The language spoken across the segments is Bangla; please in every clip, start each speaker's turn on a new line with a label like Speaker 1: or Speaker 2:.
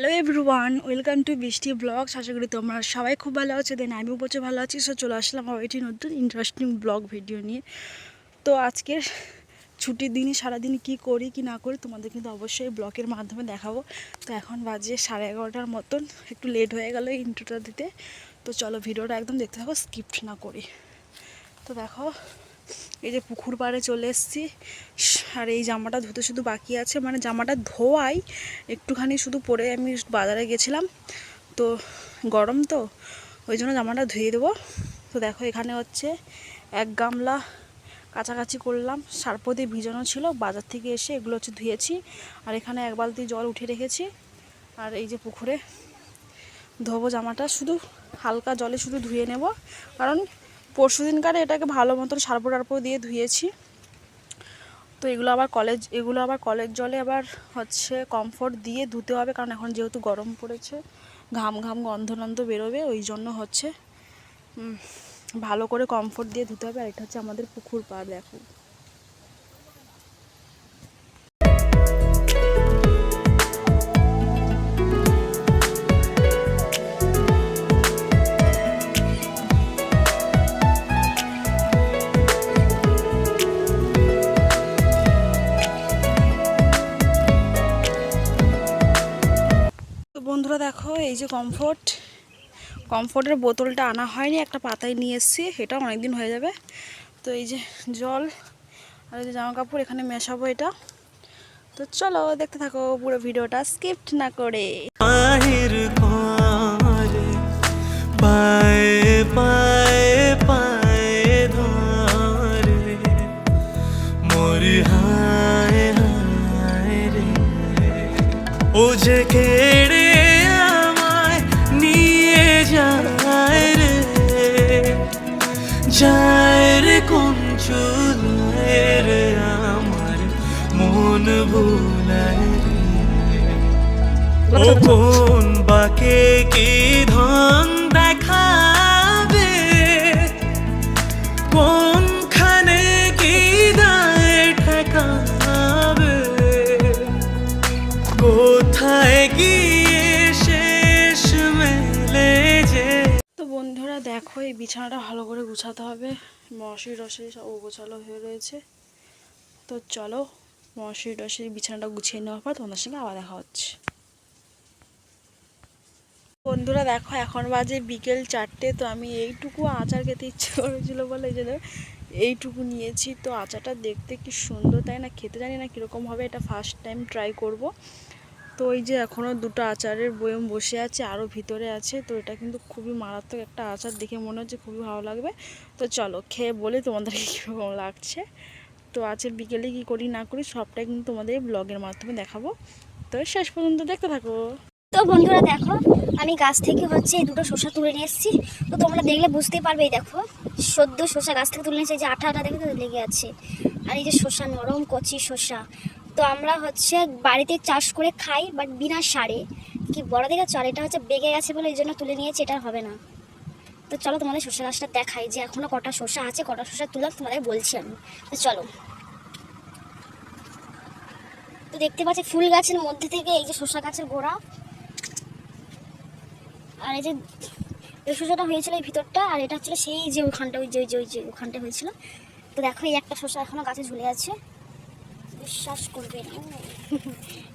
Speaker 1: Hello everyone welcome to Brishti vlog আশা করি তোমরা সবাই খুব ভালো আছো দেন আমিও বলছি ভালো আছি। সো চলে আসলাম আবার একটি নতুন ইন্টারেস্টিং ব্লগ ভিডিও নিয়ে। তো আজকের ছুটির দিনে, সারাদিন কি করি, কি না করি, তোমাদের কিন্তু অবশ্যই ব্লগের মাধ্যমে দেখাবো। তো এখন বাজে সাড়ে এগারোটার মতন, একটু লেট হয়ে গেল ইন্ট্রোটা দিতে। তো চলো ভিডিওটা একদম দেখতে থাকো স্কিপ্ট না করি। তো দেখো এই যে পুকুর পাড়ে চলে এসেছি। আর এই জামাটা ধুতে শুধু বাকি আছে। মানে জামাটা ধোয়াই, একটুখানি শুধু পরে আমি বাজারে গেছিলাম। তো গরম তো, ওই জন্য জামাটা ধুয়ে দেবো। তো দেখো এখানে হচ্ছে এক গামলা কাছাকাছি করলাম। সার্প দিয়ে ভিজানো ছিল, বাজার থেকে এসে এগুলো হচ্ছে ধুয়েছি। আর এখানে এক বালতি জল উঠে রেখেছি। আর এই যে পুকুরে ধোবো জামাটা। শুধু হালকা জলে শুধু ধুয়ে নেব। কারণ পরশু দিনকারে এটাকে ভালো মতন সারপো টারপো দিয়ে ধুয়েছি। তো এগুলো আবার কলেজ, এগুলো আবার কলেজ জলে আবার হচ্ছে কমফোর্ট দিয়ে ধুতে হবে, কারণ এখন যেহেতু গরম পড়েছে, ঘাম ঘাম গন্ধ নন্ধ বেরোবে, ওই জন্য হচ্ছে ভালো করে কমফোর্ট দিয়ে ধুতে হবে, আর এটা হচ্ছে আমাদের পুকুর পাড়, দেখো। বন্ধুরা দেখো, এই যে কমফোর্ট কমফোর্টের বোতলটা আনা হয়নি, একটা পাতায় নিয়ে এসেছি, এটা অনেক দিন হয়ে যাবে। তো এই যে জল আর এই যে জামা কাপড় এখানে মেশাবো এটা। তো চলো, দেখতে থাকো, পুরো ভিডিওটা স্কিপ্ট না করে।
Speaker 2: ও যে কেড়ে যায় রে কোন চুলায় আমার মন ভুলায় ও কোন বাকে কি ধন
Speaker 1: দেখো এই বিছানাটা ভালো করে গুছাতে হবে। মশারি টশারি সব গোছালো হয়ে রয়েছে। তো চলো, মশারি টশারি বিছানাটা গুছিয়ে নেওয়ার পর তোমাদের সঙ্গে আবার দেখা হচ্ছে। বন্ধুরা দেখো, এখন বাজে বিকেল চারটে, তো আমি এইটুকু আচার খেতে ইচ্ছে করেছিল বলে জন্য এইটুকু নিয়েছি। তো আচারটা দেখতে কি সুন্দর, তাই না? খেতে জানি না কীরকম হবে, এটা ফার্স্ট টাইম ট্রাই করব। তো ওই যে এখনও দুটো আচারের বয়ম বসে আছে আরও ভিতরে আছে, তো এটা কিন্তু খুবই মারাত্মক একটা আচার দেখে মনে হচ্ছে খুবই ভালো লাগবে। তো চলো খেয়ে বলে তোমাদেরকে কীরকম লাগছে। তো আজকে বিকেলে কী করি না করি সবটাই কিন্তু তোমাদের ব্লগের মাধ্যমে দেখাবো। তো শেষ পর্যন্ত দেখতে থাকো।
Speaker 3: তো বন্ধুরা দেখো, আমি গাছ থেকে হচ্ছে এই দুটো শসা তুলে নিয়ে এসেছি। তো তোমরা দেখলে বুঝতেই পারবে, এই দেখো, সদ্য শসা গাছ থেকে তুলে নিয়েছে যে আঠা আঠা দেখে তো লেগে আছে। আর এই যে শসা, নরম কচি শসা। তো আমরা হচ্ছে বাড়িতে চাষ করে খাই বাট বিনা সারে। কি বড় দেখে চল, এটা হচ্ছে বেগে গেছে বলে এই জন্য তুলে নিয়েছি, এটা হবে না। তো চলো তোমাদের শসা গাছটা দেখাই, যে এখনও কটা শসা আছে, কটা শসা তুলাম তোমাদের বলছি আমি। তো চলো। তো দেখতে পাচ্ছি ফুল গাছের মধ্যে থেকে এই যে শসা গাছের গোড়া। আর এই যে এই শসাটা হয়েছিল এই ভিতরটা, আর এটা হচ্ছিল সেই যে ওখানটা, ওই যে ওই যে ওই যে ওখানটা হয়েছিল। তো দেখো এই একটা শসা এখনও গাছে ঝুলে আছে। বিশ্বাস করবে না।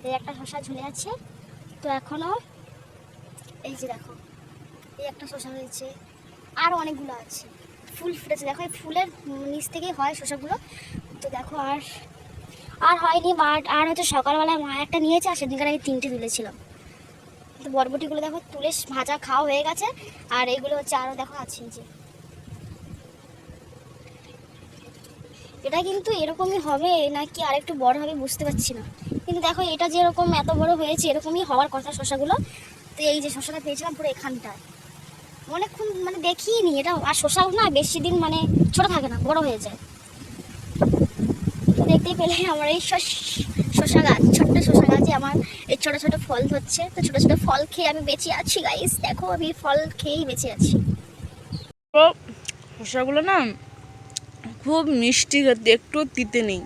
Speaker 3: এই একটা শসা ঝুলে আছে। তো এখনও এই যে দেখো, এই একটা শসা হয়েছে। আরও অনেকগুলো আছে। ফুল ফুটেছে। দেখো, এই ফুলের নিচ থেকেই হয় শসাগুলো তো দেখো, আর আর হয়নি বাট আর হচ্ছে সকালবেলায় মা একটা নিয়েছে, আর সেদিনকার আমি তিনটে তুলেছিলাম তো বরবটিগুলো দেখো, তুলে ভাজা খাওয়া হয়ে গেছে। আর এগুলো হচ্ছে আরও দেখো, আছে যে। এটা কিন্তু এরকমই হবে, নাকি আর একটু বড় হবে বুঝতে পারছি না। কিন্তু দেখো, এটা যেরকম এত বড় হয়েছে, এরকমই হওয়ার কথা শশাগুলো। তো এই যে শশাটা পেয়েছিলাম পুরো এখানটায় অনেকক্ষণ মানে দেখিনি, এটা আর শসাও না, বেশি দিন মানে ছোট থাকে না, বড় হয়ে যায়। দেখতেই পেলে আমার এই শসা গাছ, ছোট্ট শশা গাছে আমার এই ছোট ছোট ফল ধরছে। তো ছোট ছোট ফল খেয়ে আমি বেঁচে আছি গাইস দেখো, আমি ফল খেয়েই বেঁচে আছি।
Speaker 1: তো শসাগুলো না খুব মিষ্টি খেতে একটু তিতে নেই।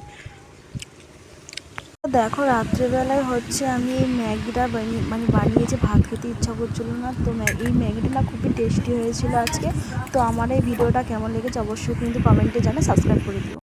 Speaker 1: দেখো, রাত্রেবেলায় হচ্ছে আমি এই ম্যাগিটা বানিয়ে মানে বানিয়েছি ভাত খেতে ইচ্ছা করছিল না, তো এই ম্যাগিটা না খুবই টেস্টি হয়েছিল আজকে। তো আমার এই ভিডিওটা কেমন লেগেছে অবশ্যই কিন্তু কমেন্টে জানে সাবস্ক্রাইব করে দিও।